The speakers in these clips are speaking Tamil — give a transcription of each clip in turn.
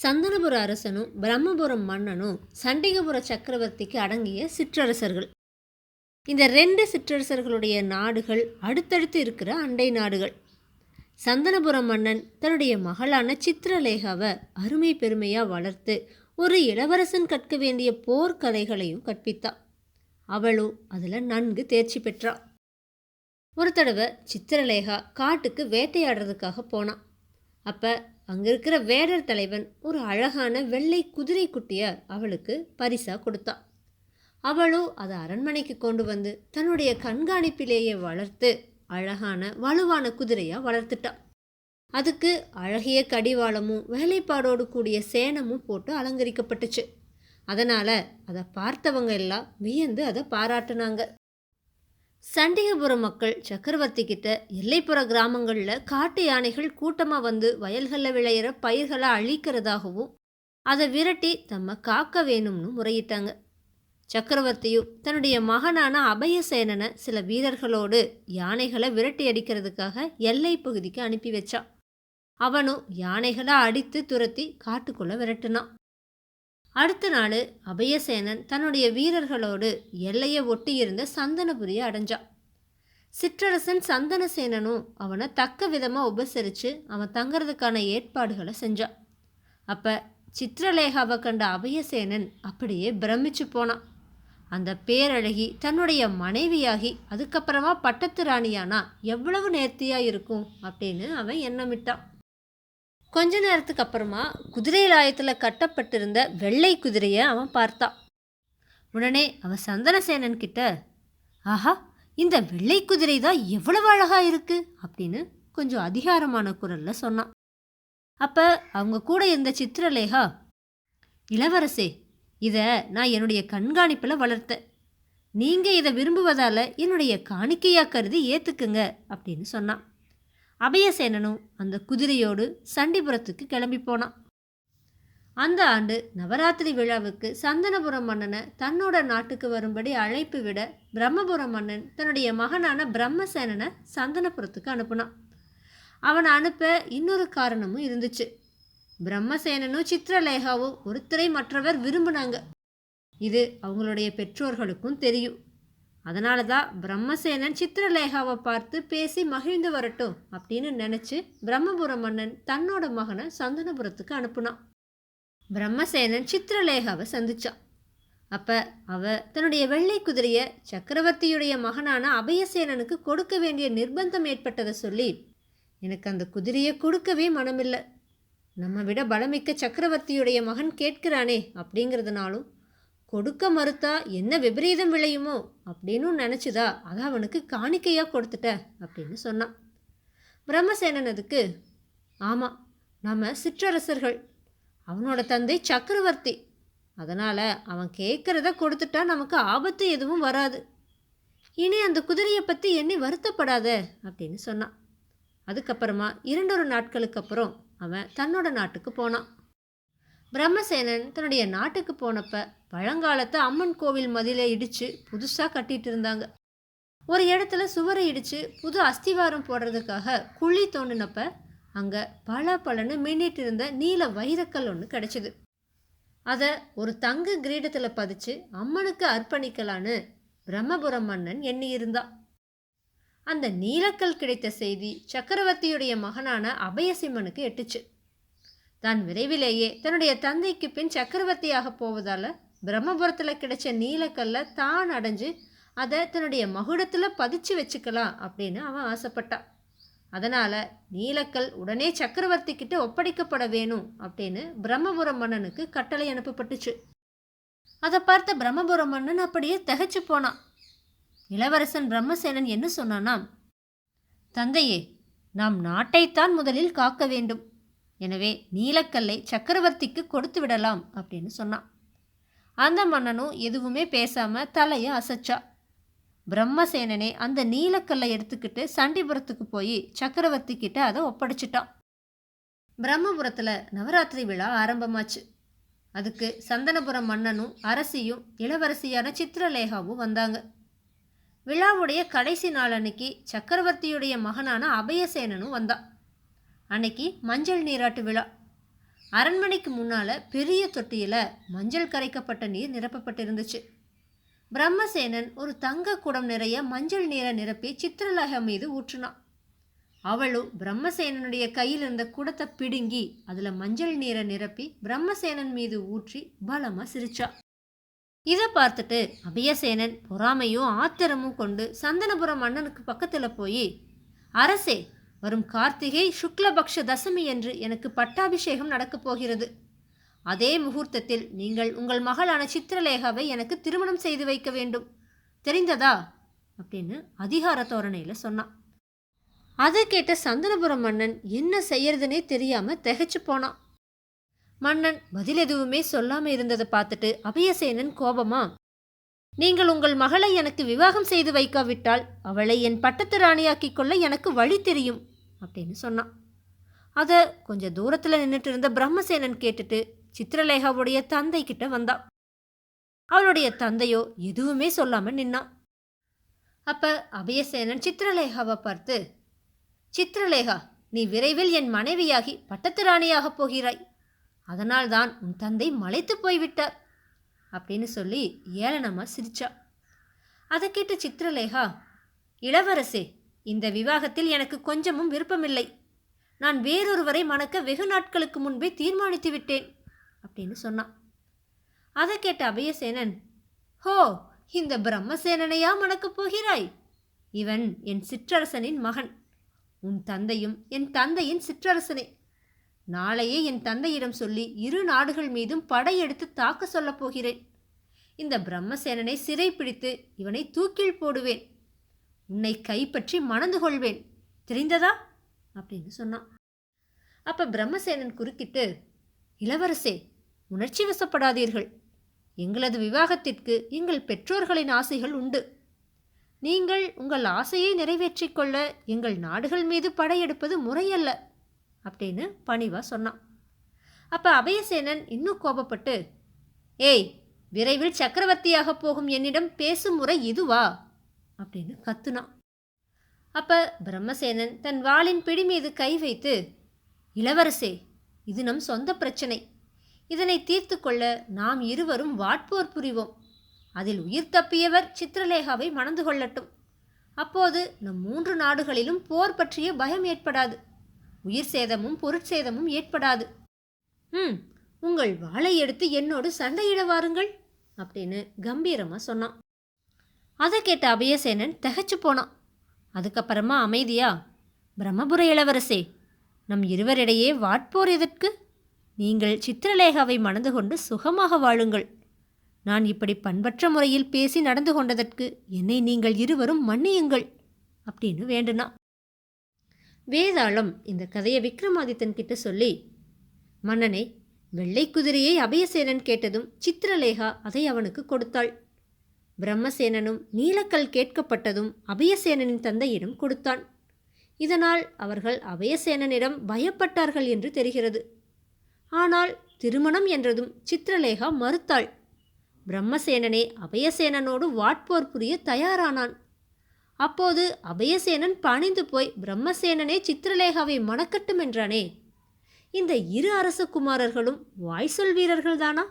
சந்தனபுர அரசனும் பிரம்மபுரம் மன்னனும் சண்டிகபுர சக்கரவர்த்திக்கு அடங்கிய சிற்றரசர்கள். இந்த ரெண்டு சிற்றரசர்களுடைய நாடுகள் அடுத்தடுத்து இருக்கிற அண்டை நாடுகள். சந்தனபுரம் மன்னன் தன்னுடைய மகளான சித்திரலேகாவை அருமை பெருமையாக வளர்த்து ஒரு இளவரசன் கற்க வேண்டிய போர்க்கலைகளையும் கற்பித்தான். அவளும் அதில் நன்கு தேர்ச்சி பெற்றாள் ஒரு தடவை சித்திரலேகா காட்டுக்கு வேட்டையாடுறதுக்காக போனான் அப்போ அங்கே இருக்கிற வேடர் தலைவன் ஒரு அழகான வெள்ளை குதிரை குட்டியை அவளுக்கு பரிசாக கொடுத்தான் அவளும் அதை அரண்மனைக்கு கொண்டு வந்து தன்னுடைய கண்காணிப்பிலேயே வளர்த்து அழகான வலுவான குதிரையாக வளர்த்துட்டா. அதுக்கு அழகிய கடிவாளமும் வேலைப்பாடோடு கூடிய சேனமும் போட்டு அலங்கரிக்கப்பட்டுச்சு. அதனால் அதை பார்த்தவங்க எல்லாம் வியந்து அதை பாராட்டுனாங்க. சண்டிகபுரம் மக்கள் சக்கரவர்த்தி கிட்ட எல்லைப்புற கிராமங்களில் காட்டு யானைகள் கூட்டமாக வந்து வயல்களில் விளையிற பயிர்களை அழிக்கிறதாகவும் அதை விரட்டி தம்ம காக்க வேணும்னு முறையிட்டாங்க. சக்கரவர்த்தியும் தன்னுடைய மகனான அபயசேனனை சில வீரர்களோடு யானைகளை விரட்டி அடிக்கிறதுக்காக எல்லை பகுதிக்கு அனுப்பி வச்சான். அவனும் யானைகளை அடித்து துரத்தி காட்டுக்குள்ளே விரட்டுனான். அடுத்த நாள் அபயசேனன் தன்னுடைய வீரர்களோடு எல்லையை ஒட்டி இருந்த சந்தனபுரியை அடைஞ்சான். சிற்றரசன் சந்தனசேனனும் அவனை தக்க விதமாக உபசரித்து அவன் தங்கிறதுக்கான ஏற்பாடுகளை செஞ்சான். அப்போ சித்திரலேகாவை கண்ட அபயசேனன் அப்படியே பிரமிச்சு போனான். அந்த பேரழகி தன்னுடைய மனைவியாகி அதுக்கப்புறமா பட்டத்து ராணியானா எவ்வளவு நேர்த்தியாக இருக்கும் அப்படின்னு அவன் எண்ணமிட்டான். கொஞ்ச நேரத்துக்கு அப்புறமா குதிரை லாயத்தில் கட்டப்பட்டிருந்த வெள்ளை குதிரையை அவன் பார்த்தான் உடனே அவன் சந்தனசேனன் கிட்ட ஆஹா இந்த வெள்ளை குதிரை தான் எவ்வளவு அழகாக இருக்குது அப்படின்னு கொஞ்சம் அதிகாரமான குரலில் சொன்னான். அப்போ அவங்க கூட இருந்த சித்திரலேகா இளவரசே இதை நான் என்னுடைய கண்காணிப்பில் வளர்த்தேன். நீங்கள் இதை விரும்புவதால் என்னுடைய காணிக்கையாக கருதி ஏற்றுக்குங்க அப்படின்னு சொன்னான். அபயசேனனும் அந்த குதிரையோடு சண்டிபுரத்துக்கு கிளம்பி போனான். அந்த ஆண்டு நவராத்திரி விழாவுக்கு சந்தனபுரம் மன்னனை தன்னோட நாட்டுக்கு வரும்படி அழைப்பு விட பிரம்மபுரம் மன்னன் தன்னுடைய மகனான பிரம்மசேனனை சந்தனபுரத்துக்கு அனுப்புனான். அவனை அனுப்ப இன்னொரு காரணமும் இருந்துச்சு. பிரம்மசேனனும் சித்திரலேகாவும் ஒருத்தரை மற்றவர் விரும்பினாங்க. இது அவங்களுடைய பெற்றோர்களுக்கும் தெரியும். அதனால தான் பிரம்மசேனன் சித்திரலேகாவை பார்த்து பேசி மகிழ்ந்து வரட்டும் அப்படின்னு நினச்சி பிரம்மபுர மன்னன் தன்னோட மகனை சந்தனபுரத்துக்கு அனுப்புனான். பிரம்மசேனன் சித்திரலேகாவை சந்திச்சான். அப்போ அவ தன்னுடைய வெள்ளை குதிரையை சக்கரவர்த்தியுடைய மகனான அபயசேனனுக்கு கொடுக்க வேண்டிய நிர்பந்தம் ஏற்பட்டதை சொல்லி எனக்கு அந்த குதிரையை கொடுக்கவே மனமில்லை. நம்ம விட பலமிக்க சக்கரவர்த்தியுடைய மகன் கேட்கிறானே அப்படிங்கிறதுனாலும் கொடுக்க மறுத்தா என்ன விபரீதம் விளையுமோ அப்படின்னு நினச்சிதா அதை அவனுக்கு காணிக்கையாக கொடுத்துட்ட அப்படின்னு சொன்னான். பிரம்மசேனன் அதுக்கு ஆமாம் நம்ம சிற்றரசர்கள். அவனோட தந்தை சக்கரவர்த்தி. அதனால் அவன் கேட்குறத கொடுத்துட்டா நமக்கு ஆபத்து எதுவும் வராது. இனி அந்த குதிரையை பற்றி என்னை வருத்தப்படாத அப்படின்னு சொன்னான். அதுக்கப்புறமா இரண்டொரு நாட்களுக்கு அப்புறம் அவன் தன்னோட நாட்டுக்கு போனான். பிரம்மசேனன் தன்னுடைய நாட்டுக்கு போனப்ப பழங்காலத்தை அம்மன் கோவில் மதிலை இடித்து புதுசாக கட்டிட்டு இருந்தாங்க. ஒரு இடத்துல சுவரை இடித்து புது அஸ்திவாரம் போடுறதுக்காக குழி தோண்டினப்ப அங்கே பல பலன்னு மின்னிட்டு இருந்த நீல வைரக்கல் ஒன்று கிடச்சிது. அதை ஒரு தங்க கிரீடத்தில் பதிச்சு அம்மனுக்கு அர்ப்பணிக்கலான்னு பிரம்மபுரம் மன்னன் எண்ணி இருந்தா அந்த நீலக்கல் கிடைத்த செய்தி சக்கரவர்த்தியுடைய மகனான அபயசிம்மனுக்கு எட்டுச்சு. தான் விரைவிலேயே தன்னுடைய தந்தைக்கு பின் சக்கரவர்த்தியாக போவதால் பிரம்மபுரத்தில் கிடைச்ச நீலக்கல்லை தான் அடைஞ்சு அதை தன்னுடைய மகுடத்தில் பதிச்சு வச்சுக்கலாம் அப்படின்னு அவன் ஆசைப்பட்டான் அதனால் நீலக்கல் உடனே சக்கரவர்த்தி கிட்ட ஒப்படைக்கப்பட வேணும் அப்படின்னு பிரம்மபுரம் மன்னனுக்கு கட்டளை அனுப்பப்பட்டுச்சு. அதை பார்த்த பிரம்மபுரம் மன்னன் அப்படியே திகைச்சு போனான். இளவரசன் பிரம்மசேனன் என்ன சொன்னானாம்? தந்தையே நாம் நாட்டைத்தான் முதலில் காக்க வேண்டும். எனவே நீலக்கல்லை சக்கரவர்த்திக்கு கொடுத்து விடலாம் அப்படின்னு சொன்னான். அந்த மன்னனும் எதுவுமே பேசாம தலையை அசைச்சா. பிரம்மசேனனே அந்த நீலக்கல்லை எடுத்துக்கிட்டு சண்டிபுரத்துக்கு போய் சக்கரவர்த்தி கிட்ட அதை ஒப்படைச்சிட்டான். பிரம்மபுரத்தில் நவராத்திரி விழா ஆரம்பமாச்சு. அதுக்கு சந்தனபுரம் மன்னனும் அரசியும் இளவரசியான சித்திரலேகாவும் வந்தாங்க. விழாவுடைய கடைசி நாள் அன்னைக்கு சக்கரவர்த்தியுடைய மகனான அபயசேனனும் வந்தான். அன்னைக்கு மஞ்சள் நீராட்டு விழா. அரண்மனைக்கு முன்னால் பெரிய தொட்டியில் மஞ்சள் கரைக்கப்பட்ட நீர் நிரப்பப்பட்டிருந்துச்சு. பிரம்மசேனன் ஒரு தங்க குடம் நிறைய மஞ்சள் நீரை நிரப்பி சித்திரலகா மீது ஊற்றினான். அவளும் பிரம்மசேனனுடைய கையில் இருந்த குடத்தை பிடுங்கி அதில் மஞ்சள் நீரை நிரப்பி பிரம்மசேனன் மீது ஊற்றி பலமாக சிரிச்சா. இதை பார்த்துட்டு அபயசேனன் பொறாமையும் ஆத்திரமும் கொண்டு சந்தனபுரம் மன்னனுக்கு பக்கத்தில் போய் அரசே வரும் கார்த்திகை சுக்லபக்ஷ தசமி என்று எனக்கு பட்டாபிஷேகம் நடக்கப் போகிறது. அதே முகூர்த்தத்தில் நீங்கள் உங்கள் மகளான சித்திரலேகாவை எனக்கு திருமணம் செய்து வைக்க வேண்டும். தெரிந்ததா? அப்படின்னு அதிகார தோரணையில் சொன்னான். அதை கேட்ட சந்தனபுரம் மன்னன் என்ன செய்யறதுனே தெரியாமல் திகைச்சு போனான். மன்னன் பதில் எதுவுமே சொல்லாமல் இருந்ததை பார்த்துட்டு அபயசேனன் கோபமா நீங்கள் உங்கள் மகளை எனக்கு விவாகம் செய்து வைக்காவிட்டால் அவளை என் பட்டத்து ராணியாக்கிக் கொள்ள எனக்கு வழி தெரியும். அப்படின்னு சொன்னான். அதை கொஞ்சம் தூரத்தில் நின்றுட்டு இருந்த பிரம்மசேனன் கேட்டுட்டு சித்திரலேகாவுடைய தந்தை கிட்ட வந்தான். அவளுடைய தந்தையோ எதுவுமே சொல்லாமல் நின்னான். அப்போ அபயசேனன் சித்திரலேகாவை பார்த்து சித்திரலேகா நீ விரைவில் என் மனைவியாகி பட்டத்து ராணியாகப் போகிறாய் அதனால்தான் உன் தந்தை மலைத்து போய்விட்டார் அப்படின்னு சொல்லி ஏளனமாக சிரிச்சா. அதை கேட்ட சித்திரலேகா இளவரசே இந்த விவாகத்தில் எனக்கு கொஞ்சமும் விருப்பமில்லை. நான் வேறொருவரை மணக்க வெகு நாட்களுக்கு முன்பே தீர்மானித்து விட்டேன் அப்படின்னு சொன்னான். அதை கேட்ட அபயசேனன் ஹோ இந்த பிரம்மசேனனையா மணக்கப் போகிறாய்? இவன் என் சிற்றரசனின் மகன். உன் தந்தையும் என் தந்தையின் சிற்றரசனே. நாளையே என் தந்தையிடம் சொல்லி இரு நாடுகள் மீதும் படையெடுத்து தாக்க சொல்லப் போகிறேன். இந்த பிரம்மசேனனை சிறைப்பிடித்து இவனை தூக்கில் போடுவேன். உன்னை கைப்பற்றி மணந்து கொள்வேன். தெரிந்ததா? அப்படின்னு சொன்னான். அப்போ பிரம்மசேனன் குறுக்கிட்டு இளவரசே உணர்ச்சி வசப்படாதீர்கள். எங்களது விவாகத்திற்கு எங்கள் பெற்றோர்களின் ஆசைகள் உண்டு. நீங்கள் உங்கள் ஆசையை நிறைவேற்றிக்கொள்ள எங்கள் நாடுகள் மீது படையெடுப்பது முறையல்ல அப்படின்னு பணிவா சொன்னான். அப்போ அபயசேனன் இன்னும் கோபப்பட்டு ஏய் விரைவில் சக்கரவர்த்தியாக போகும் என்னிடம் பேசும் முறை இதுவா? அப்படின்னு கத்துனான். அப்ப பிரம்மசேனன் தன் வாளின் பிடி மீது கை வைத்து இளவரசே இது நம் சொந்த பிரச்சனை. இதனை தீர்த்து கொள்ள நாம் இருவரும் வாட்போர் புரிவோம். அதில் உயிர் தப்பியவர் சித்திரலேகாவை மணந்து கொள்ளட்டும். அப்போது நம் மூன்று நாடுகளிலும் போர் பற்றிய பயம் ஏற்படாது. உயிர் சேதமும் பொருட்சேதமும் ஏற்படாது. ம் உங்கள் வாளை எடுத்து என்னோடு சண்டையிட வாருங்கள் அப்படின்னு கம்பீரமாக சொன்னான். அதை கேட்ட அபயசேனன் திகைச்சு போனான். அதுக்கப்புறமா அமைதியா பிரம்மபுர இளவரசே நம் இருவரிடையே வாட்போர் எதற்கு? நீங்கள் சித்திரலேகாவை மணந்து கொண்டு சுகமாக வாழுங்கள். நான் இப்படி பண்பற்ற முறையில் பேசி நடந்து கொண்டதற்கு என்னை நீங்கள் இருவரும் மன்னியுங்கள் அப்படின்னு வேண்டுனா வேதாளம் இந்த கதையை விக்ரமாதித்தன் கிட்ட சொல்லி மன்னனே வெள்ளை குதிரையை அபயசேனன் கேட்டதும் சித்திரலேகா அதை அவனுக்கு கொடுத்தாள். பிரம்மசேனனும் நீலக்கல் கேட்கப்பட்டதும் அபயசேனனின் தந்தையிடம் கொடுத்தான். இதனால் அவர்கள் அபயசேனனிடம் பயப்பட்டார்கள் என்று தெரிகிறது. ஆனால் திருமணம் என்றதும் சித்திரலேகா மறுத்தாள். பிரம்மசேனனே அபயசேனனோடு வாட்போர் புரிய தயாரானான். அப்போது அபயசேனன் பணிந்து போய் பிரம்மசேனனே சித்திரலேகாவை மணக்கட்டும் என்றானே. இந்த இரு அரசகுமாரர்களும் குமாரர்களும் வாய்சொல் வீரர்கள்தானா?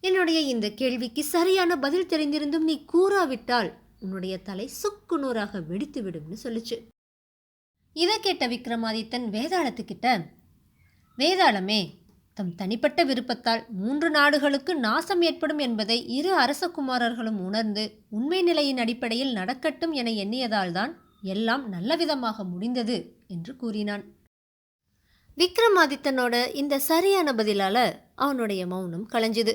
என்னுடைய இந்த கேள்விக்கு சரியான பதில் தெரிந்திருந்தும் நீ கூறாவிட்டால் உன்னுடைய தலை சுக்கு நூறாக வெடித்து விடும்னு சொல்லுச்சு. இதை கேட்ட விக்ரமாதித்தன் வேதாளத்துக்கிட்ட வேதாளமே தம் தனிப்பட்ட விருப்பத்தால் மூன்று நாடுகளுக்கு நாசம் ஏற்படும் என்பதை இரு அரசகுமாரர்களும் உணர்ந்து உண்மை நிலையின் அடிப்படையில் நடக்கட்டும் என எண்ணியதால்தான் எல்லாம் நல்லவிதமாக முடிந்தது என்று கூறினான். விக்ரமாதித்தனோட இந்த சரியான பதிலால அவனுடைய மௌனம் களைஞ்சுது